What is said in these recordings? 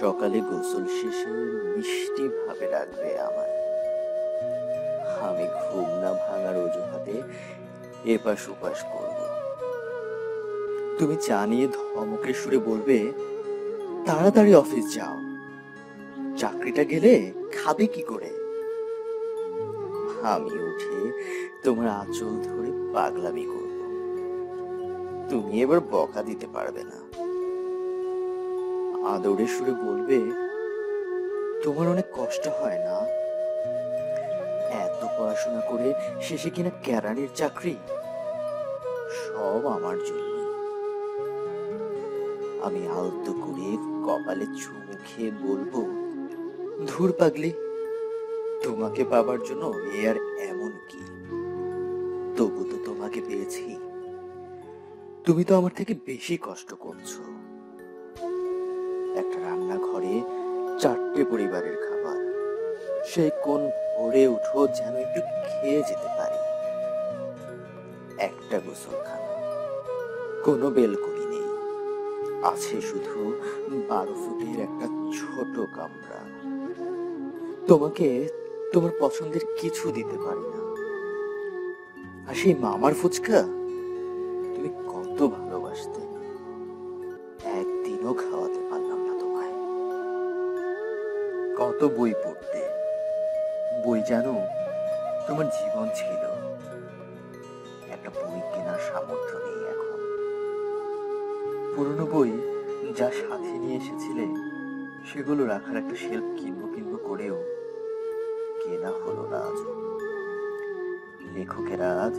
সকালে গোসল শেষে মিষ্টি ভাবে ডাকবে আমায়। আমি ঘুম না ভাঙার অজুহাতে এপাশ ওপাশ করব। তুমি জানিয়ে ধমকের সুরে বলবে, তাড়াতাড়ি অফিস যাও। চাকরিটা গেলে খাবে কি করে? আমি উঠে তোমার আঁচল ধরে পাগলামি করব। তুমি এবার বকা দিতে পারবে না। আদরের সুরে বলবে, তোমার অনেক কষ্ট হয় না? এত পড়াশোনা করে শেষে কিনা ক্যারানির চাকরি? সব আমার জন্য। আমি আলতো করে কপালে চুমু খেয়ে বলব, ধুর পাগলি, তোমাকে পাবার জন্য এ আর এমন কি? তবু তো তোমাকে পেয়েছি। তুমি তো আমার থেকে বেশি কষ্ট করছ। রান্নাঘরে চারটে পরিবারের খাবার। সেই কোন ভোরে উঠো যেন একটু খেয়ে যেতে পারি। একটা গোসলখানা। কোনো বেলকনি নেই। আছে শুধু বারো ফুটের একটা ছোট কামরা। তোমাকে, তোমার পছন্দের কিছু দিতে পারি না। আর সেই মামার ফুচকা? কত বই পড়তে? বই জানো, তোমার জীবন ছিল। একটা বই কেনার সামর্থ্য নেই এখন। পুরনো বই যা সাথে নিয়ে এসেছিলে, সেগুলো রাখার একটা শেলফ কিনবো কিনবো করেও কেনা হলো না আজ। লেখকেরা আজ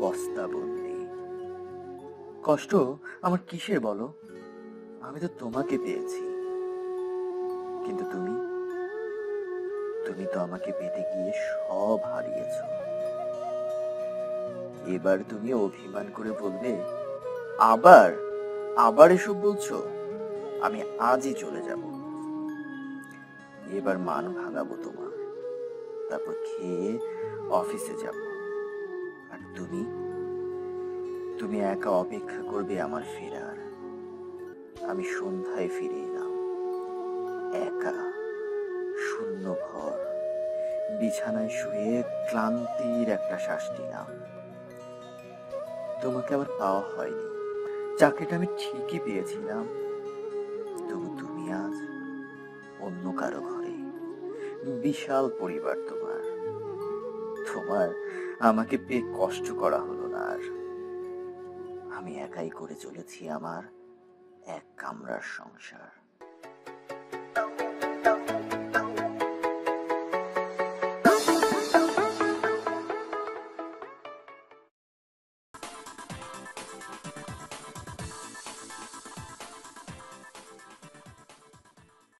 বস্তা বন্দি। কষ্ট আমার কিসের বলো? আমি তো তোমাকে পেয়েছি। কিন্তু তুমি তুমি তো আমাকে পেতে গিয়ে সব হারিয়েছ। এবার তুমি অভিমান করে বলবে, আবার আবার এসব বলছো? আমি আজই চলে যাব। এবার মান ভাঙাবো তোমার। তারপর খেয়ে অফিসে যাব। আর তুমি? তুমি একা অপেক্ষা করবে আমার ফেরার। আমি সন্ধ্যায় ফিরে এলাম। একা। শূন্য ঘর বিছানায় শুয়ে ক্লান্তির একটা শ্বাস নিলাম। তোমাকে আমার পাওয়া হয়নি। চাকরিটা আমি ঠিকই পেয়েছিলাম। তবু তুমি আজ অন্য কারও ঘরে। বিশাল পরিবার তোমার। তোমার আমাকে পেয়ে কষ্ট করা হলো না আর। আমি একাই করে চলেছি আমার এক কামরার সংসার।